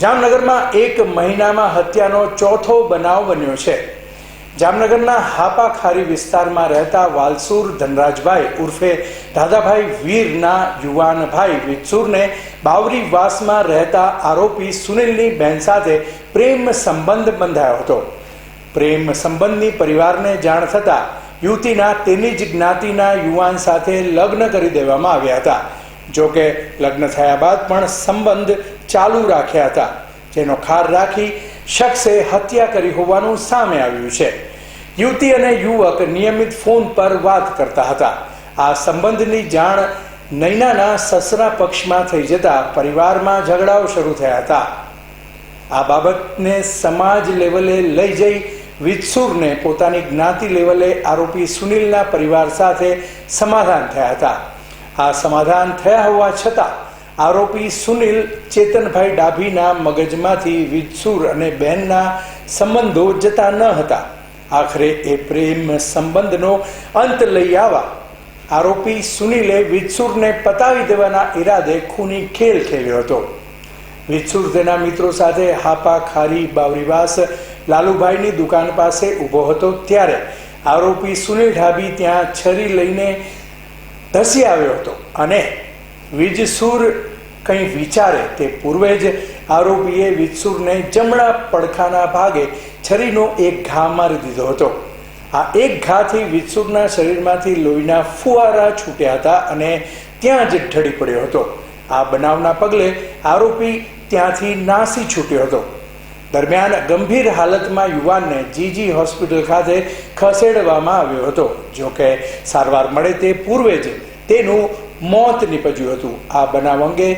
જામનગરમાં એક મહિનામાં હત્યાનો ચોથો બનાવ બન્યો છે. જામનગરના હાપા ખારી વિસ્તારમાં રહેતા વાલસુર ધનરાજભાઈ ઉર્ફે દાદાભાઈ વીરના યુવાન ભાઈ વિત્સુરને બાવરી વાસમાં રહેતા આરોપી સુનિલની બહેન સાથે પ્રેમ સંબંધ બંધાયો હતો. પ્રેમ સંબંધની પરિવારને જાણ થતાં યુવતીના તેની જ જ્ઞાતિના યુવાન સાથે લગ્ન કરી દેવામાં આવ્યા હતા. જો કે લગ્ન થયા બાદ પણ સંબંધ ચાલુ રાખ્યા હતા. જેનો ખાર રાખી શખ્સે હત્યા કરી હોવાનું સામે આવ્યું છે. યુવતી અને યુવક નિયમિત ફોન પર વાત કરતા હતા. આ સંબંધની જાણ નૈનાના સસરા પક્ષમાં થઈ જતા પરિવારમાં ઝઘડાઓ શરૂ થયા હતા. આ બાબતને સમાજ લેવલે લઈ જઈ વિત્સુરને પોતાની જ્ઞાતિ લેવલે આરોપી સુનિલના પરિવાર સાથે સમાધાન થયા હતા. આ સમાધાન થયા હોવા છતાં આરોપી સુનિલ ચેતનભાઈ ડાભીના મગજમાંથી વિત્સુર અને બહેનના સંબંધો જતા ન હતા. આખરે એ પ્રેમ સંબંધનો અંત લઈ આવવા આરોપી સુનિલે વિત્સુરને પતાવી દેવાના ઈરાદે ખૂની ખેલ ખેલ્યો હતો. વિત્સુર તેના મિત્રો સાથે હાપા ખારી બાવરીવાસ લાલુભાઈની દુકાન પાસે ઊભો હતો ત્યારે આરોપી સુનિલ ઢાબી ત્યાં છરી લઈને ધસી આવ્યો હતો અને વીજસુર કંઈ વિચારે તે પૂર્વે જ આરોપીએ વિજસુરને જમણા પડખાના ભાગે છરીનો એક ઘા મારી દીધો હતો. આ એક ઘાથી વિજસુરના શરીરમાંથી લોહીના ફુવારા છૂટ્યા હતા અને ત્યાં જ ઢળી પડ્યો હતો. આ બનાવના પગલે આરોપી ત્યાંથી નાસી છૂટ્યો હતો. દરમિયાન ગંભીર હાલતમાં યુવાનને જીજી હોસ્પિટલ ખાતે ખસેડવામાં આવ્યો હતો. જોકે સારવાર મળે તે પૂર્વે જ તેનું મોત નીપજ્યું હતું. આ બનાવ અંગે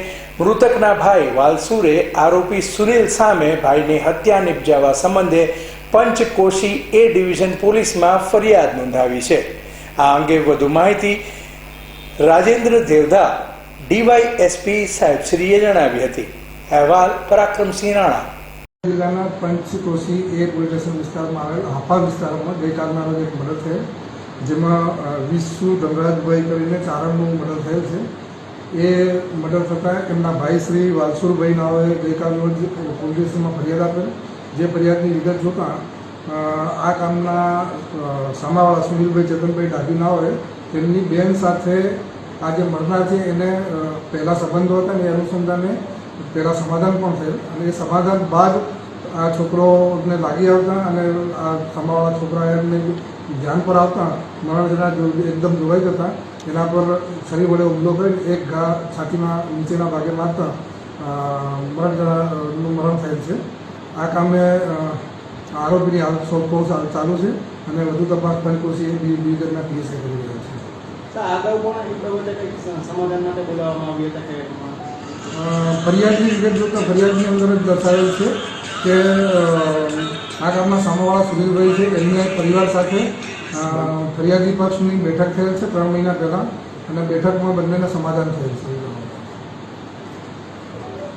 મૃતકના ભાઈ વાલસુરે આરોપી સુનિલ સામે ભાઈની હત્યા નિપજાવવા સંબંધે પંચકોશી એ ડિવિઝન પોલીસમાં ફરિયાદ નોંધાવી છે. આ અંગે વધુ માહિતી રાજેન્દ્ર દેવધા ડીવાયએસપી સાહેબશ્રીએ જણાવી હતી. અહેવાલ પરાક્રમસિંહ રાણા. જિલ્લાના પંચકોશી એ પોલીસ સ્ટેશન વિસ્તારમાં આવેલ હાફા વિસ્તારમાં ગઈકાલના રોજ એક મર્ડર થયેલ. જેમાં વિશુ ધનરાજભાઈ કરીને ચારણનું મર્ડર થયેલ છે. એ મર્ડર થતાં એમના ભાઈ શ્રી વાલસુરભાઈ નાવે ગઈકાલ રોજ પોલીસમાં ફરિયાદ આપેલ. જે ફરિયાદની વિગત જોતાં આ કામના સામાવાળા સુનિલભાઈ ચેતનભાઈ ડાભી નાવે તેમની બેન સાથે આ જે મરનાર છે. એને પહેલાં સંબંધો હતા ને એ અનુસંધાને પહેલાં સમાધાન પણ થયેલ અને એ સમાધાન બાદ આ છોકરોને લાગી આવતા અને આ સમાવાળા છોકરા એમને ધ્યાન પર આવતા મરણ જરા એકદમ જોવાઈ જતા એના પર શરીર વડે હુમલો કરી એક ઘા છાતીમાં નીચેના ભાગે મારતા મરણ જણાનું મરણ થયેલ છે. આ કામે આરોપીની હાલ શોધખોળ ચાલુ છે અને વધુ તપાસ પંચકોશી બી ડિવિઝનના પીએસઆઈ કરી રહ્યા છે. ફરિયાદની વિગત જોતા ફરિયાદની અંદર જ દર્શાવેલ છે. કે આ ગામના સામાવાળા સુનિલભાઈ છે, એમને પરિવાર સાથે ફરિયાદી પક્ષની બેઠક થયેલ છે, ત્રણ મહિના પહેલાં, અને બેઠકમાં બંનેને સમાધાન થયેલ છે.